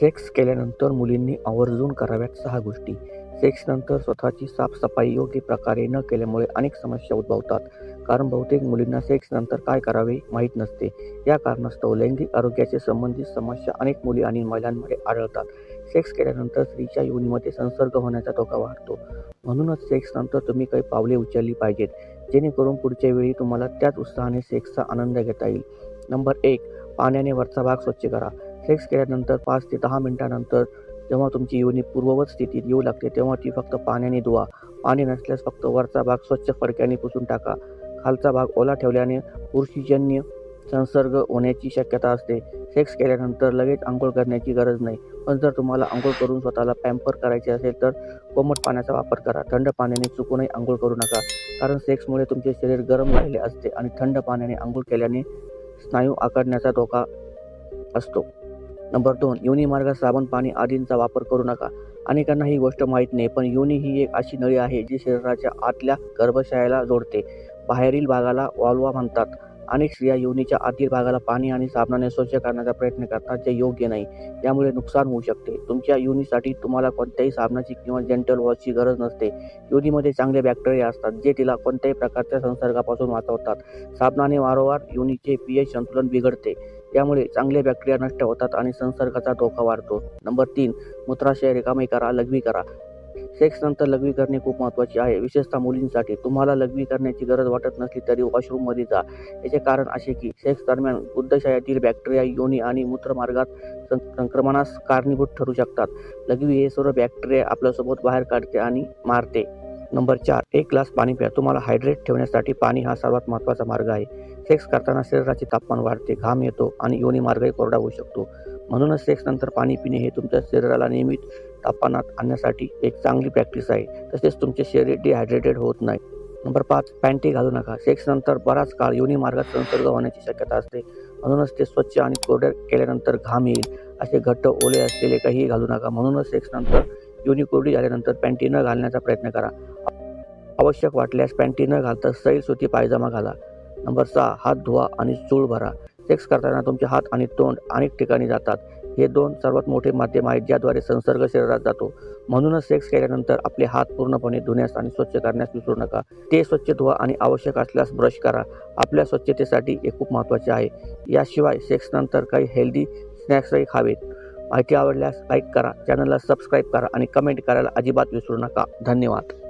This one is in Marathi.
सेक्स केल्यानंतर मुलींनी आवर्जून कराव्यात सहा गोष्टी. सेक्सनंतर स्वतःची साफसफाई योग्य प्रकारे न केल्यामुळे अनेक समस्या उद्भवतात. कारण बहुतेक मुलींना सेक्सनंतर काय करावे माहीत नसते. या कारणास्तव लैंगिक आरोग्याचे संबंधित समस्या अनेक मुली आणि महिलांमध्ये आढळतात. सेक्स केल्यानंतर स्त्रीच्या योनीमध्ये संसर्ग होण्याचा धोका वाढतो. म्हणूनच सेक्सनंतर तुम्ही काही पावले उचलली पाहिजेत. जेणेकरून पुढच्या वेळी तुम्हाला त्याच उत्साहाने सेक्सचा आनंद घेता येईल. नंबर एक पाण्याने वरचा भाग स्वच्छ करा. सेक्स केल्यानंतर पाच ते दहा मिनिटानंतर जेव्हा तुमची योनी पूर्ववत स्थितीत येऊ लागते तेव्हा ती फक्त पाण्याने धुवा. पाणी नसल्यास फक्त वरचा भाग स्वच्छ फडक्याने पुसून टाका. खालचा भाग ओला ठेवल्याने बुरशीजन्य संसर्ग होण्याची शक्यता असते. सेक्स केल्यानंतर लगेच आंघोळ करण्याची गरज नाही. पण जर तुम्हाला आंघोळ करून स्वतःला पॅम्पर करायचे असेल तर कोमट पाण्याचा वापर करा. थंड पाण्याने चुकूनही आंघोळ करू नका. कारण सेक्समुळे तुमचे शरीर गरम झालेले असते आणि थंड पाण्याने आंघोळ केल्याने स्नायू आकडण्याचा धोका असतो. नंबर दोन योनी मार्गात साबण पाणी आदींचा वापर करू नका. अनेकांना ही गोष्ट माहीत नाही पण योनी ही एक अशी नळी आहे जी शरीराच्या आतल्या गर्भाशयाला जोडते. बाहेरील भागाला वाल्वा म्हणतात. अनेक स्त्रिया योनीच्या आतील भागाला पाणी आणि साबणाने स्वच्छ करण्याचा प्रयत्न करतात जे योग्य नाही. यामुळे नुकसान होऊ शकते. तुमच्या योनीसाठी तुम्हाला कोणत्याही साबणाची किंवा जेंटल वॉशची गरज नसते. योनीमध्ये चांगले बॅक्टेरिया असतात जे तिला कोणत्याही प्रकारच्या संसर्गापासून वाचवतात. साबणाने वारंवार योनीचे पीएच संतुलन बिघडते. यामुळे चांगले बॅक्टेरिया नष्ट होतात आणि संसर्गाचा धोका वाढतो. नंबर तीन मूत्राशय रिकामे करा लघवी करा. सेक्स नंतर लघवी करणे खूप महत्त्वाचे आहे. विशेषतः मुलींसाठी. तुम्हाला लघवी करण्याची गरज वाटत नसली तरी वॉशरूममध्ये जा. याचे कारण असे की सेक्स दरम्यान बुद्धशयातील बॅक्टेरिया योनी आणि मूत्रमार्गात सं संक्रमणास कारणीभूत ठरू शकतात. लघवी हे सर्व बॅक्टेरिया आपल्यासोबत बाहेर काढते आणि मारते. नंबर चार एक ग्लास पाणी प्या. तुम्हाला हायड्रेट ठेवण्यासाठी पाणी हा सर्वात महत्त्वाचा मार्ग आहे. सेक्स करताना शरीराचे तापमान वाढते घाम येतो आणि योनी मार्गही कोरडा होऊ शकतो. म्हणूनच सेक्स नंतर पाणी पिणे हे तुमच्या शरीराला नियमित तापमानात आणण्यासाठी एक चांगली प्रॅक्टिस आहे. तसेच तुमचे शरीर डिहायड्रेटेड होत नाही. नंबर पाच पॅन्टी घालू नका. सेक्स नंतर बराच काळ योनी मार्गात संसर्ग होण्याची शक्यता असते. म्हणूनच ते स्वच्छ आणि कोरड्या केल्यानंतर घाम येईल. असे घट्ट ओले असलेले काहीही घालू नका. म्हणूनच सेक्स नंतर योनी कोरडी झाल्यानंतर पॅन्टी न घालण्याचा प्रयत्न करा. आवश्यक वाटल्यास पॅन्टी न घालता सैल सुती पायजमा घाला. नंबर सहा हात धुवा आणि चूळ भरा. सेक्स करताना तुमचे हात आणि तोंड अनेक ठिकाणी जातात. हे दोन सर्वात मोठे माध्यम आहेत ज्याद्वारे संसर्ग शरीरात जातो. म्हणूनच सेक्स केल्यानंतर आपले हात पूर्णपणे धुण्यास आणि स्वच्छ करण्यास विसरू नका. ते स्वच्छ धुवा आणि आवश्यक असल्यास ब्रश करा. आपल्या स्वच्छतेसाठी हे खूप महत्त्वाचे आहे. याशिवाय सेक्सनंतर काही हेल्दी स्नॅक्सही खावेत. माहिती आवडल्यास लाईक करा. चॅनलला सबस्क्राईब करा आणि कमेंट करायला अजिबात विसरू नका. धन्यवाद.